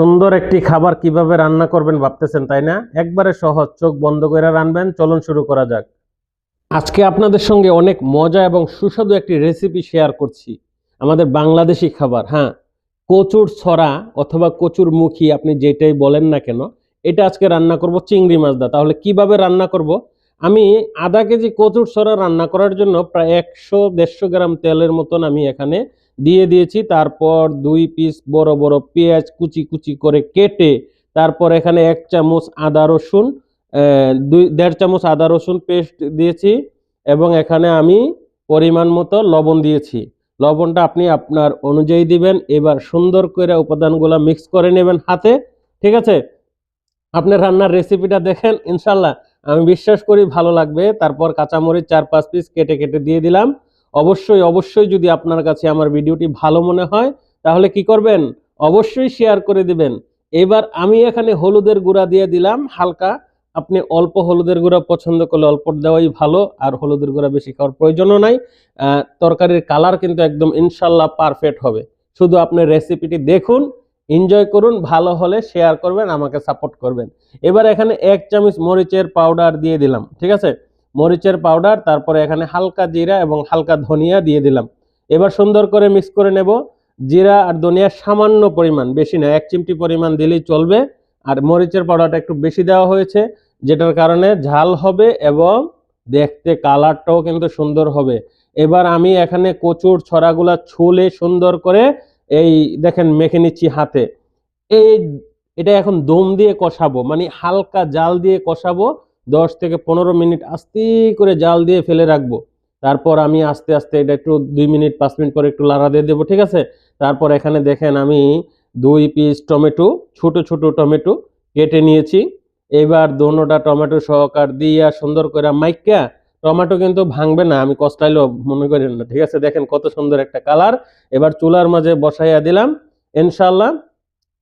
সুন্দর একটি খাবার কীভাবে রান্না করবেন ভাবতেছেন, তাই না? একবারে সহজ, চোখ বন্ধ করে রানবেন, চলুন শুরু করা যাক। আজকে আপনাদের সঙ্গে অনেক মজা এবং সুস্বাদু একটি রেসিপি শেয়ার করছি। আমাদের বাংলাদেশি খাবার হ্যাঁ কচুর ছড়া অথবা কচুর মুখী, আপনি যেটাই বলেন না কেন, এটা আজকে রান্না করব চিংড়ি মাছ দা। তাহলে কীভাবে রান্না করব? আমি আধা কেজি কচুর ছড়া রান্না করার জন্য প্রায় একশো দেড়শো গ্রাম তেলের মতন আমি এখানে দিয়ে দিয়েছি। তারপর দুই পিস বড় বড় পেঁয়াজ কুচি কুচি করে কেটে তারপর এখানে এক চামচ আদা রসুন দুই, দেড় চামচ আদা রসুন পেস্ট দিয়েছি এবং এখানে আমি পরিমাণ মতো লবণ দিয়েছি। লবণটা আপনি আপনার অনুযায়ী দিবেন, এবার সুন্দর করে উপাদানগুলো মিক্স করে নেবেন হাতে, ঠিক আছে? আপনি রান্নার রেসিপিটা দেখেন ইনশাল্লাহ আমি বিশ্বাস করি ভালো লাগবে। তারপর কাঁচামরিচ চার পাঁচ পিস কেটে কেটে দিয়ে দিলাম। অবশ্যই অবশ্যই যদি আপনার কাছে আমার ভিডিওটি ভালো মনে হয়, তাহলে কি করবেন? অবশ্যই শেয়ার করে দিবেন। এবার আমি এখানে হলুদের গুঁড়া দিয়ে দিলাম হালকা। আপনি অল্প হলুদের গুঁড়া পছন্দ করলে অল্প দেওয়াই ভালো, আর হলুদের গুঁড়া বেশি খাওয়ার প্রয়োজনও নাই। তরকারির কালার কিন্তু একদম ইনশাল্লাহ পারফেক্ট হবে। শুধু আপনি রেসিপিটি দেখুন এনজয় করুন, ভালো হলে শেয়ার করবেন, আমাকে সাপোর্ট করবেন। এবার এখানে এক চামচ মরিচের পাউডার দিয়ে দিলাম, ঠিক আছে? মরিচের পাউডার তারপরে এখানে হালকা জিরা এবং হালকা ধনিয়া দিয়ে দিলাম। এবার সুন্দর করে মিক্স করে নেব। জিরা আর ধনিয়া সামান্য পরিমাণ, বেশি না, এক চিমটি পরিমাণ দিলেই চলবে। আর মরিচের পাউডারটা একটু বেশি দেওয়া হয়েছে, যেটার কারণে ঝাল হবে এবং দেখতে কালারটাও কিন্তু সুন্দর হবে। এবার আমি এখানে কচুর ছড়াগুলা ছুলে সুন্দর করে এই দেখেন মেখে নিচ্ছি হাতে। এই এটা এখন দম দিয়ে কষাবো মানে হালকা জাল দিয়ে কষাবো, দশ থেকে পনেরো মিনিট আস্তে করে জাল দিয়ে ফেলে রাখব। তারপর আমি আস্তে আস্তে এটা একটু দুই মিনিট, পাঁচ মিনিট পরে একটু লাড়া দিয়ে দেবো, ঠিক আছে? তারপর এখানে দেখেন আমি দুই পিস টমেটো, ছোট ছোট টমেটো কেটে নিয়েছি। এবার দোনোটা টমেটো সহকার দিয়া সুন্দর করে মাইকা টমেটো কিন্তু ভাঙবে না, আমি কষ্টাইলেও মনে করেন না। ঠিক আছে, দেখেন কত সুন্দর একটা কালার। এবার চুলার মাঝে বসাইয়া দিলাম। ইনশাল্লাহ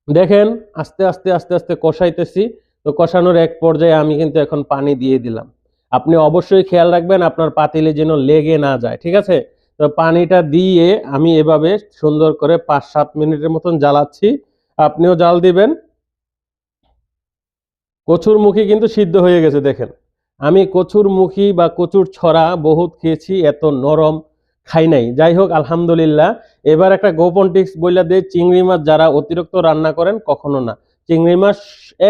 দেখেন আস্তে আস্তে আস্তে আস্তে কষাইতেছি। তো কষানোর এক পর্যায়ে আমি কিন্তু এখন পানি দিয়ে দিলাম। আপনি অবশ্যই খেয়াল রাখবেন আপনার পাতিলে যেন লেগে না যায়, ঠিক আছে? তো পানিটা দিয়ে আমি এভাবে সুন্দর করে পাঁচ সাত মিনিটের মতন জ্বালাচ্ছি। আপনিও জাল দিবেন। কচুর মুখী কিন্তু সিদ্ধ হয়ে গেছে, দেখেন। আমি কচুর মুখী বা কচুর ছড়া বহুত খেয়েছি, এত নরম খাই নাই। যাই হোক আলহামদুলিল্লাহ। এবার একটা গোপন টিক্স বইলা দিয়ে চিংড়ি মাছ যারা অতিরিক্ত রান্না করেন, কখনো না। চিংড়ি মাছ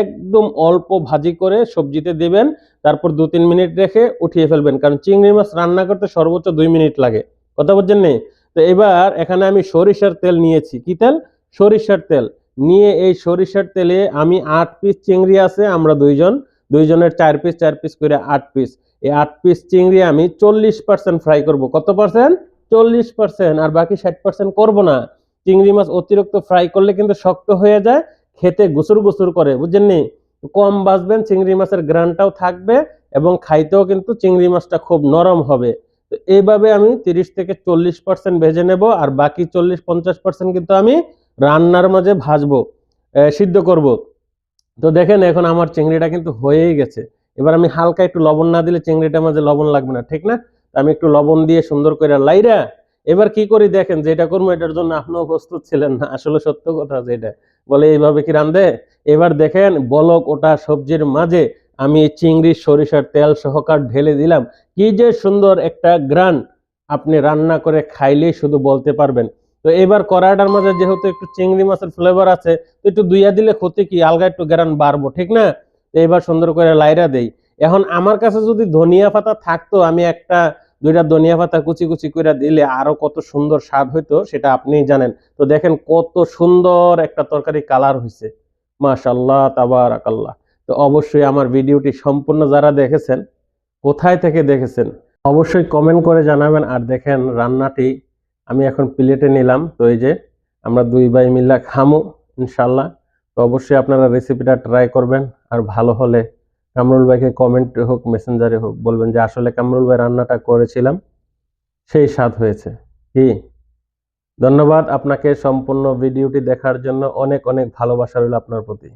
একদম অল্প ভাজি করে সবজিতে দেবেন, তারপর দু তিন মিনিট রেখে উঠিয়ে ফেলবেন। কারণ চিংড়ি মাছ রান্না করতে সর্বোচ্চ দুই মিনিট লাগে। কথা বলছেন নেই তো এবার এখানে আমি সরিষার তেল নিয়েছি। কি তেল? সরিষার তেল। নিয়ে এই সরিষার তেলে আমি আট পিস চিংড়ি আছে, আমরা দুইজন। দুইজনের চার পিস চার পিস করে আট পিস এই আট পিস চিংড়ি আমি চল্লিশ পার্সেন্ট ফ্রাই করব। কত পার্সেন্ট চল্লিশ পার্সেন্ট আর বাকি ষাট পার্সেন্ট করব না। চিংড়ি মাছ অতিরিক্ত ফ্রাই করলে কিন্তু শক্ত হয়ে যায়, খেতে গুসুর গুসুর করে। বুঝছেন নি? কম বাঁচবেন, চিংড়ি মাছের গ্রানটাও থাকবে এবং খাইতেও কিন্তু চিংড়ি মাছটা খুব নরম হবে। তো এইভাবে আমি তিরিশ থেকে চল্লিশ পার্সেন্ট ভেজে নেব আর বাকি চল্লিশ পঞ্চাশ পার্সেন্ট কিন্তু আমি রান্নার মাঝে ভাজবো সিদ্ধ করব। তো দেখেন এখন আমার চিংড়িটা কিন্তু হয়েই গেছে। এবার আমি হালকা একটু লবণ না দিলে চিংড়িটা মাঝে লবণ লাগবে না, ঠিক না? আমি একটু লবণ দিয়ে সুন্দর করে লাইরা, এবার কি করি দেখেন, যেটা করব এটার জন্য আপনিও প্রস্তুত ছিলেন না, আসলে সত্য কথা যেটা। বলে এইভাবে কি রান্ধে এবার দেখেন, বলক ওটা সবজির মাঝে আমি চিংড়ি, সরিষার তেল সহকার ঢেলে দিলাম। কি যে সুন্দর একটা গ্রান! আপনি রান্না করে খাইলেই শুধু বলতে পারবেন। তো এবার কড়াইটার মাঝে যেহেতু একটু চিংড়ি মাছের ফ্লেভার আছে, তো একটু দুইয়া দিলে ক্ষতি কি? আলগা একটু গ্যারান বাড়বো, ঠিক না? এবার সুন্দর করে লাইরা দেই। এখন আমার কাছে যদি ধনিয়া পাতা থাকতো, আমি একটা, দুইটা ধনিয়া পাতা কুচি কুচি করে দিলে আরও কত সুন্দর স্বাদ হইতো, সেটা আপনিই জানেন। তো দেখেন কত সুন্দর একটা তরকারি কালার হয়েছে মাশাল্লাহ তাবারাকাল্লাহ। তো অবশ্যই আমার ভিডিওটি সম্পূর্ণ যারা দেখেছেন, কোথায় থেকে দেখেছেন, অবশ্যই কমেন্ট করে জানাবেন। আর দেখেন রান্নাটি আমি এখন প্লেটে নিলাম তো এই যে আমরা দুই ভাই মিল্লা খামো ইনশাল্লাহ তো অবশ্যই আপনারা রেসিপিটা ট্রাই করবেন। আর ভালো হলে কামরুল ভাইকে কমেন্ট হোক মেসেঞ্জারে হোক, বলবেন যে, আসলে কামরুল ভাই রান্নাটা করেছিলাম, সেই স্বাদ হয়েছে। কি? ধন্যবাদ। আপনাকে সম্পূর্ণ ভিডিওটি দেখার জন্য অনেক অনেক ভালোবাসা রইল আপনার প্রতি।